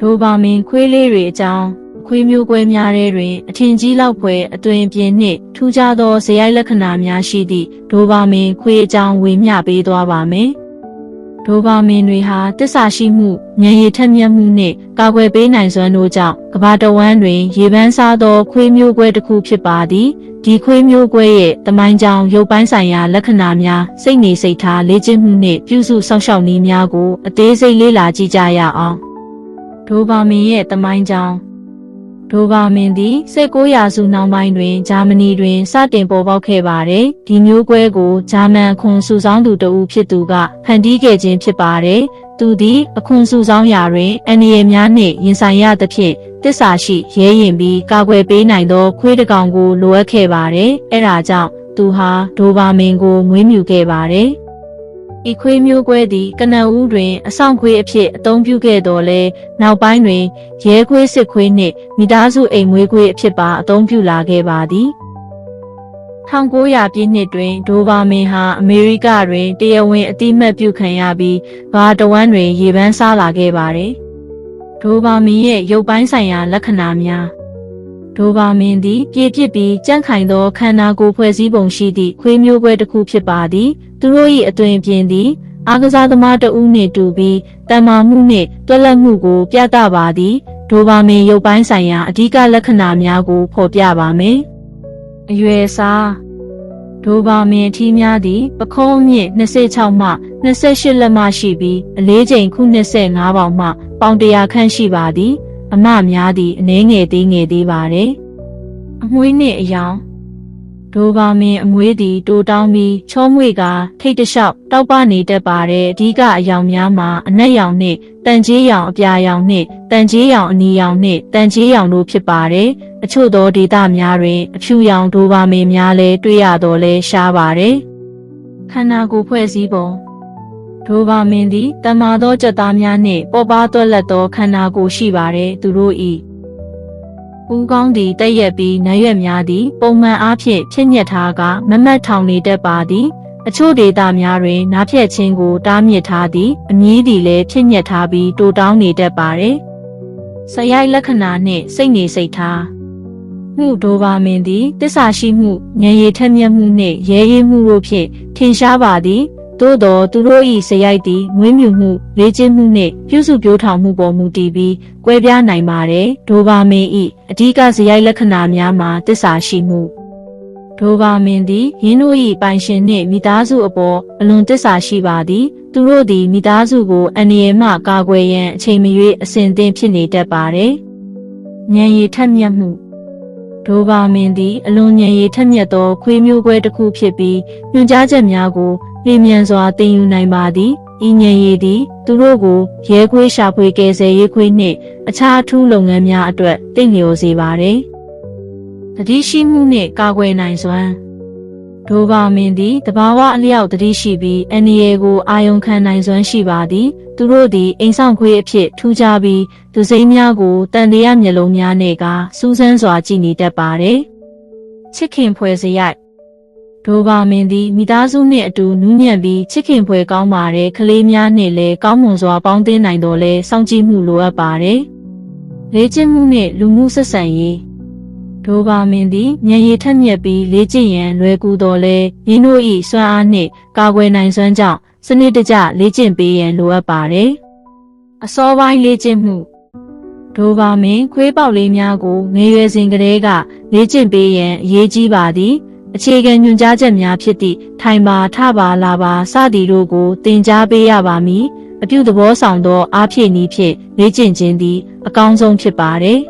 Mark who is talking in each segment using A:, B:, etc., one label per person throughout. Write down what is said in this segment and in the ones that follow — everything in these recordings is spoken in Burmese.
A: ဒိုပါမင်ခွေးလေးတွေအကြောင်းအခွေးမျိုးကွဲများတဲ့တွင် အထင်ကြီးလောက်ဖွယ်အသွင်ပြင်နှင့်ထူးခြားသောဇယိုက်လက္ခဏာများရှိသည့်ဒိုပါမင်ခွေးအကြောင်းဝေမျှပေးသွားပါမယ်။ဒိုပါမင်တွေဟာတစ္ဆာရှိမှုဉာဏ်ရည်ထက်မြက်မှုနှင့်ကာကွယ်ပေးနိုင်စွမ်းတို့ကြောင့်ကမ္ဘာတဝန်းတွင် ရေပန်းစားသောခွေးမျိုးကွဲတစ်ခုဖြစ်ပါသည်။ဒီခွေးမျိုးကွဲရဲ့တမိုင်းကြောင်ရုပ်ပိုင်းဆိုင်ရာလက္ခဏာများစိတ်နေစိတ်ထားလေ့ကျင့်မှုနှင့်ပြုစုစောင့်ရှောက်နည်းများကိုအသေးစိတ်လေ့လာကြည့်ကြရအောင်။ ဒိုပါမင်ရဲ့တမိုင်းကြောင်ဒိုဘာမင်သည်19ရာစုနောက်ပိုင်းတွင်ဂျာမနီတွင်စတင်ပေါ်ပေါက်ခဲ့ပါတယ်။ဒီမျိုးကွဲကိုဂျာမန်အခွန်စုဆောင်းသူတဦးဖြစ်သူကဖန်တီးခဲ့ခြင်းဖြစ်ပါတယ်။သူသည်အခွန်စုဆောင်းရာတွင်အန္တရာယ်များနှင့်ရင်ဆိုင်ရသဖြင့်တစ္ဆာရှိရဲရင်ပြီးကာကွယ်ပေးနိုင်သောခွေးတစ်ကောင်ကိုလိုအပ်ခဲ့ပါတယ်။အဲဒါကြောင့်သူဟာဒိုဘာမင်ကိုမွေးမြူခဲ့ပါတယ်။ ဤခွေးမျိုးကွဲသည်ကနဦးတွင်အဆောင်ခွေးအဖြစ်အသုံးပြုခဲ့တော်လဲနောက်ပိုင်းတွင်ရဲခွေးစစ်ခွေးနှင့်မိသားစုအိမ်မွေးခွေးအဖြစ်ပါအသုံးပြုလာခဲ့ပါသည်1900ပြည့်နှစ်တွင်ဒိုဘာမင်ဟာအမေရိကတွင်တရားဝင်အတိမတ်ပြုခံရပြီးဘာတဝမ်းတွင် ရေပန်းစားလာခဲ့ပါတယ်။ဒိုဘာမင်ရဲ့ရုပ်ပိုင်းဆိုင်ရာလက္ခဏာများ ဒိုဘာမင်သည်ပြည့်ပြစ်ပြီးကြန့်ခိုင်သောခန္ဓာကိုယ်ဖွဲ့စည်းပုံရှိသည့်ခွေးမျိုးကွဲတစ်ခုဖြစ်ပါသည်။သူတို့၏အသွင်ပြင်သည်အားကစားသမားတဦးနှင့်တူပြီးတန်မာမှုနှင့်တွက်လက်မှုကို ပြသပါသည်ဒိုဘာမင်ရုပ်ပိုင်းဆိုင်ရာအဓိကလက္ခဏာများကို ဖော်ပြပါမယ်။အရွယ်စားဒိုဘာမင်ထီးများသည် ပခုံးမြင့်26မှ28လက်မှရှိပြီးအလေးချိန်ခု25ပေါင်မှပေါင်100ခန့်ရှိပါသည် အမများသည်အနှဲငယ်သေးငယ်သေးပါတယ်။အမွှေးနှင့်အယောင်ဒိုဘာမင်အမွေးသည်တိုတောင်းပြီးချောမွေကထိတ်တလျှောက်တောက်ပနေတတ်ပါတဲ့အဓိကအယောင်များမှာအနက်ရောင်နှင့်တန်ကြီးရောင်အပြာရောင်နှင့်တန်ကြီးရောင်အနီရောင်နှင့်တန်ကြီးရောင်တို့ဖြစ်ပါတယ်။အချို့သောဒေသများတွင်အဖြူရောင်ဒိုဘာမင်များလည်းတွေ့ရတော့လဲရှားပါတယ်။ခန္ဓာကိုယ်ဖွဲ့စည်းပုံ ဒိုဘာမင်သည်တမာသောကြက်သားများနှင့်ပေါ်ပါသွက်လက်သောခန္ဓာကိုယ်ရှိပါတယ်သူတို့၏ဦးကောင်းသည်တက်ရက်ပြီးနရွက်များသည် ပုံမှန်အားဖြင့်ဖြစ်ညက်ထားကမမတ်ထောင်နေတတ်ပါသည်အချို့ဒေသများတွင်နားဖြတ်ခြင်းကိုတားမြစ်ထားသည်အမည်သည်လည်းဖြစ်ညက်ထားပြီးတိုတောင်းနေတတ်ပါတယ်။ဆရိုက်လက္ခဏာနှင့်စိတ်နေစိတ်ထားမှုဒိုဘာမင်သည်တစ္ဆာရှိမှုဉာဏ်ရည်ထက်မြက်မှုနှင့်ရဲရည်မှုတို့ဖြင့်ထင်ရှားပါသည် သို့သောသူတို့၏စရိုက်သည်မွေးမြူမှုလေ့ကျင့်မှုနှင့်ပြုစုပြောထောင်မှုပေါ်မူတည်ပြီးကွဲပြားနိုင်ပါတယ်ဒိုဘာမင်၏အဓိကစရိုက်လက္ခဏာများမှာတစ္ဆာရှိမှုဒိုဘာမင်သည်ယင်းတို့၏ပိုင်ရှင်နှင့်မိသားစုအပေါ်အလွန်တစ္ဆာရှိပါသည်သူတို့သည်မိသားစုကိုအန္တရာယ်မှကာကွယ်ရန်အချိန်မရွေးအစဉ်သင့်ဖြစ်နေတတ်ပါတယ်ဉာဏ်ရည်ထက်မြက်မှု ဒိုဘာမင်သည်အလွန်ဉာဏ်ရည်ထက်မြက်သောခွေးမျိုးကွဲတစ်ခုဖြစ်ပြီးညွှန်ကြားချက်များကိုလျင်မြန်စွာတင်ယူနိုင်ပါသည်ဤဉဏ်ရည်သည် သူတို့ကိုရဲခွေးရှာဖွေကယ်ဆယ်ရေးခွေးနှင့်အခြားအထူးလုပ်ငန်းများအတွက်တင့်လျော်စေပါသည်တတိရှိမှုနှင့်ကာကွယ်နိုင်စွမ်း ဒိုဘာမင်သည်တဘာဝအလျောက်တတိရှိပြီးအန္တရာယ်ကိုအာယုံခံနိုင်စွမ်းရှိပါသည် သူတို့သည်အိမ်ဆောင်ခွေးအဖြစ်ထူးခြားပြီးသူစိမ်းများကိုတန်တရားမျက်လုံးများနဲ့ကစူးစမ်းစွာကြည့်နေတတ်ပါတယ်ချစ်ခင်ဖွဲ့စရိုက်ဒိုဘာမင်းသည်မိသားစုနှင့်အတူနူးညံ့ပြီးချစ်ခင်ဖွယ်ကောင်းပါတယ်ကလေးများနှင့်လည်းကောင်းမွန်စွာပေါင်းသင်းနိုင်တော်လဲစောင့်ကြည့်မှုလိုအပ်ပါတယ်လေ့ကျင့်မှုနှင့်လူမှုဆက်ဆံရေး ဒိုဘာမင်းသည်ဉာဏ်ရည်ထက်မြက်ပြီးလေ့ကျင့်ရန်လွယ်ကူတော်လဲရင်းတို့၏စွမ်းအားနှင့်ကာကွယ်နိုင်စွမ်းကြောင့်စနစ်တကျလေ့ကျင့်ပေးရန်လိုအပ်ပါတယ်အစောပိုင်းလေ့ကျင့်မှုဒိုဘာမင်းခွေးပေါက်လေးများကိုငယ်ရွယ်စဉ်ကတည်းကလေ့ကျင့်ပေးရန်အရေးကြီးပါသည်အခြေခံညွှန်ကြားချက်များဖြစ်သည့်ထိုင်ပါထပါလာပါစသည်တို့ကိုသင်ကြားပေးရပါမည်အပြုသဘောဆောင်သောအားဖြည့်နည်းဖြင့်လေ့ကျင့်ခြင်းသည်အကောင်းဆုံးဖြစ်ပါတယ်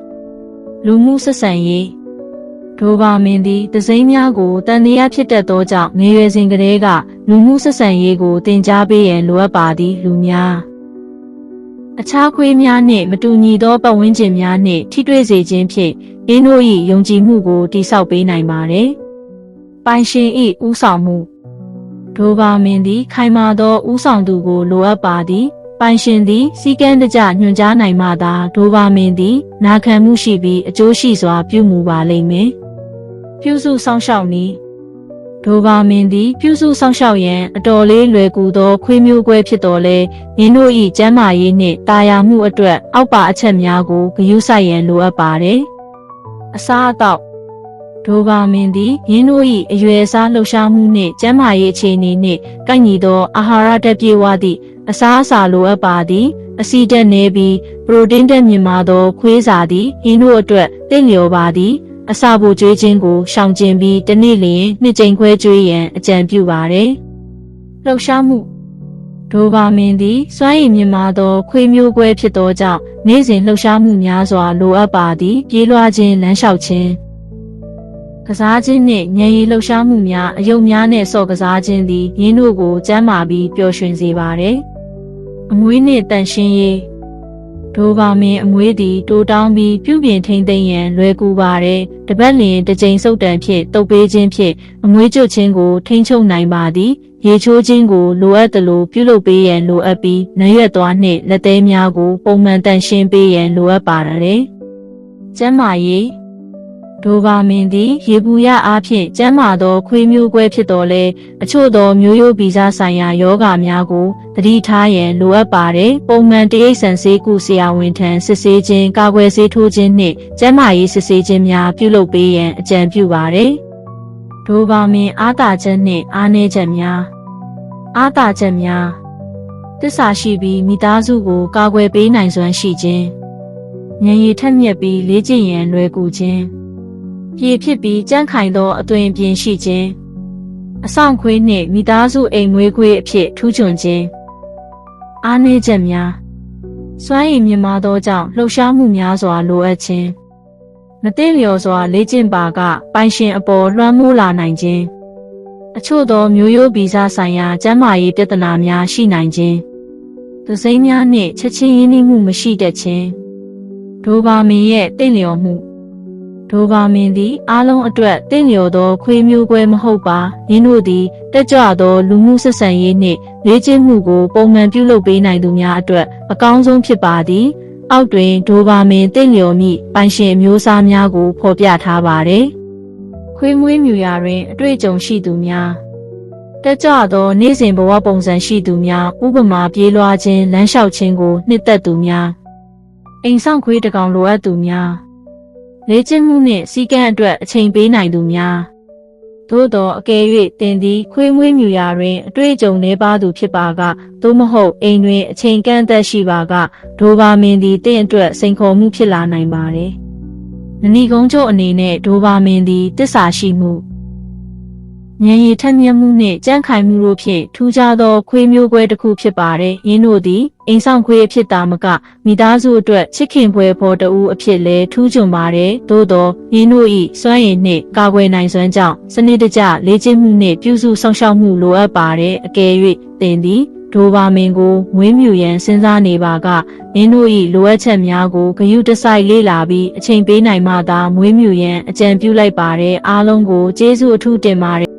A: လူမှုဆက်ဆံရေး ဒိုဘာမင်းသည်တစိမ့်များကိုတန်တရားဖြစ်တတ်သောကြောင့်ငယ်ရွယ်စဉ်ကတည်းကလူမှုဆက်ဆံရေးကိုသင်ကြားပေးရန်လိုအပ်ပါသည်လူများအခြားခွေးများနှင့်မတူညီသောပတ်ဝန်းကျင်များနှင့်ထိတွေ့စေခြင်းဖြင့်အင်းတို့၏ယုံကြည်မှုကိုတိဆောက်ပေးနိုင်ပါတယ်ပိုင်ရှင်၏ဥဆောင်မှုဒိုဘာမင်းသည်ခိုင်မာသောဥဆောင်သူကိုလိုအပ်ပါသည်ပိုင်ရှင်သည်စီကံတကြညွှန်ကြားနိုင်မှသာဒိုဘာမင်းသည်နာခံမှုရှိပြီးအကျိုးရှိစွာပြုမူပါလိမ့်မယ် ပြုစုဆောင်ရှောက်နည်းဒဒိုဘာမင်းသည်ပြုစုဆောင်ရှောက်ရန်အတော်လေးလွယ်ကူသောခွေးမျိုးကွဲဖြစ်တော်လဲရင်းတို့၏ကျမ်းမာရေးနှင့်တာယာမှုအတွက်အောက်ပါအချက်များကိုဂရုစိုက်ရန်လိုအပ်ပါတယ်။အစားအသောက်ဒိုဘာမင်းသည်ရင်းတို့၏အရွယ်အစားလှုပ်ရှားမှုနှင့်ကျန်းမာရေးအခြေအနေနှင့်ကိုက်ညီသောအာဟာရဓာတ်ပြေဝသည့်အစားအစာလိုအပ်ပါသည်အဆီဓာတ်နည်းပြီးပရိုတင်းဓာတ်မြင့်မာသောခွေးစာသည်ရင်းတို့အတွက်တင့်လျော်ပါသည် အစာပိုကျွေးခြင်းကိုရှောင်ကျဉ်ပြီးတစ်နေ့လျင်နှစ်ကြိမ်ခွဲကျွေးရန်အကြံပြုပါတယ်လှုပ်ရှားမှုဒိုဘာမင်းသည်စွမ်းရည်မြင့်မာသောခွေးမျိုးကွဲဖြစ်သောကြောင့်နေ့စဉ်လှုပ်ရှားမှုများစွာလိုအပ်ပါသည်ပြေးလွှားခြင်းလမ်းလျှောက်ခြင်းကစားခြင်းနှင့်ဉာဏ်ရည်လှုပ်ရှားမှုများအယုံများနဲ့စော့ကစားခြင်းသည်ယင်းတို့ကိုကျန်းမာပြီးပျော်ရွှင်စေပါတယ်။အမွေးနှင့်တန်ရှင်းရေး ဒိုဘာမင်းအမွေးသည်တိုးတောင်းပြီးပြုပြင်ထိမ့်သိမ်းရန်လွယ်ကူပါတယ်။တပတ်လျင်တစ်ကြိမ်စုပ်တံဖြင့်တုပ်ပေးခြင်းဖြင့်အမွေးကျွတ်ခြင်းကိုထိန်းချုပ်နိုင်ပါသည်။ရေချိုးခြင်းကိုလိုအပ်သလိုပြုလုပ်ပေးရန်လိုအပ်ပြီးနရွက်သွားနှင့်လက်သေးများကိုပုံမှန်တန်ရှင်းပေးရန်လိုအပ်ပါတယ်။ကျန်းမာရေး ဒိုဘာမင်းသည်ရေပူရအားဖြင့်ကျန်းမာသောခွေးမျိုးကွဲဖြစ်တော်လဲအချို့သောမျိုးရိုးဗီဇဆိုင်ရာယောဂများကိုသတိထားရန်လိုအပ်ပါတယ်ပုံမှန်တရိပ်ဆန်ဆေးကုဆရာဝန်ထံစစ်ဆေးခြင်းကာကွယ်ဆေးထိုးခြင်းနှင့်ကျန်းမာရေးစစ်ဆေးခြင်းများပြုလုပ်ပေးရန်အကြံပြုပါတယ်ဒိုဘာမင်းအားသာချက်နှင့်အားနည်းချက်များအားသာချက်များတစ္ဆာရှိပြီးမိသားစုကိုကာကွယ်ပေးနိုင်စွမ်းရှိခြင်းဉာဏ်ရည်ထက်မြက်ပြီးလေ့ကျင့်ရန်လွယ်ကူခြင်း ပြေဖြစ်ပြီးကြန့်ခိုင်သောအသွင်အပြင်ရှိခြင်းအဆောင်ခွေးနှင့်မိသားစုအိမ်မွေးခွေးအဖြစ်ထူးချွန်ခြင်းအားနည်းချက်များစွမ်းရည်မြင့်မားသောကြောင့်လှုပ်ရှားမှုများစွာလိုအပ်ခြင်းမသိလျော်စွာလေ့ကျင့်ပါကပိုင်ရှင်အပေါ်လွှမ်းမိုးလာနိုင်ခြင်းအချို့သောမျိုးရိုးဗီဇဆိုင်ရာကျန်းမာရေးပြဿနာများရှိနိုင်ခြင်းသစိမ်းများနှင့်ချက်ချင်းရင်းနှီးမှုမရှိတတ်ခြင်းဒိုဘာမင်ရဲ့တင့်လျော်မှု ဒိုဘာမင်းသည်အားလုံးအတွက်တင့်လျော်သောခွေးမျိုးကွဲမဟုတ်ပါယင်းတို့သည်တက်ကြွသောလူမှုဆက်ဆံရေးနှင့်လေ့ကျင့်မှုကိုပုံမှန်ပြုလုပ်ပေးနိုင်သူများအတွက်အကောင်းဆုံးဖြစ်ပါသည်အောက်တွင်ဒိုဘာမင်းတင့်လျော်မိပိုင်ရှင်အမျိုးအစားများကိုဖော်ပြထားပါသည်ခွေးမွေးမြူရာတွင်အတွေ့အကြုံရှိသူများတက်ကြွသောနေ့စဉ်ဘဝပုံစံရှိသူများဥပမာပြေးလွှားခြင်းလမ်းလျှောက်ခြင်းကိုနှစ်သက်သူများအိမ်ဆောင်ခွေးတစ်ကောင်လိုအပ်သူများ လေ့ကျင့်မှုနှင့်စီကံအတွက်အချိန်ပေးနိုင်သူများသို့သောအကယ်၍တင်သည်ခွေးမွေးမြူရာတွင်အတွေ့အကြုံနှဲပါသူဖြစ်ပါကသို့မဟုတ်အိမ်တွင်အချိန်ကန့်သက်ရှိပါကဒိုဘာမင်းသည်တင့်အတွက်စိန်ခေါ်မှုဖြစ်လာနိုင်ပါသည်။နဏီကုန်းချုပ်အနေနဲ့ဒိုဘာမင်းသည်တစ္ဆာရှိမှု ဉာဏ်ရည်ထက်မြက်မှုနှင့်ကြန့်ခိုင်မှုတို့ဖြင့်ထူးခြားသောခွေးမျိုးကွဲတစ်ခုဖြစ်ပါတယ်။ယင်းတို့သည်အိမ်ဆောင်ခွေးအဖြစ်သာမကမိသားစုအတွက်ချစ်ခင်ဖွယ်ဖော်တဦးအဖြစ်လည်းထူးချွန်ပါတယ်။သို့သောယင်းတို့၏စွမ်းရည်နှင့်ကာကွယ်နိုင်စွမ်းကြောင့်စနစ်တကျလေ့ကျင့်မှုနှင့်ပြုစုဆောင်ရှောက်မှုလိုအပ်ပါတယ်။အကယ်၍သင်သည်ဒိုဘာမင်ကိုမွေးမြူရန်စဉ်းစားနေပါကမင်းတို့၏လိုအပ်ချက်များကိုဂရုတစိုက်လေ့လာပြီးအချိန်ပေးနိုင်မှသာမွေးမြူရန်အကြံပြုလိုက်ပါတယ်အားလုံးကိုကျေးဇူးအထူးတင်ပါတယ်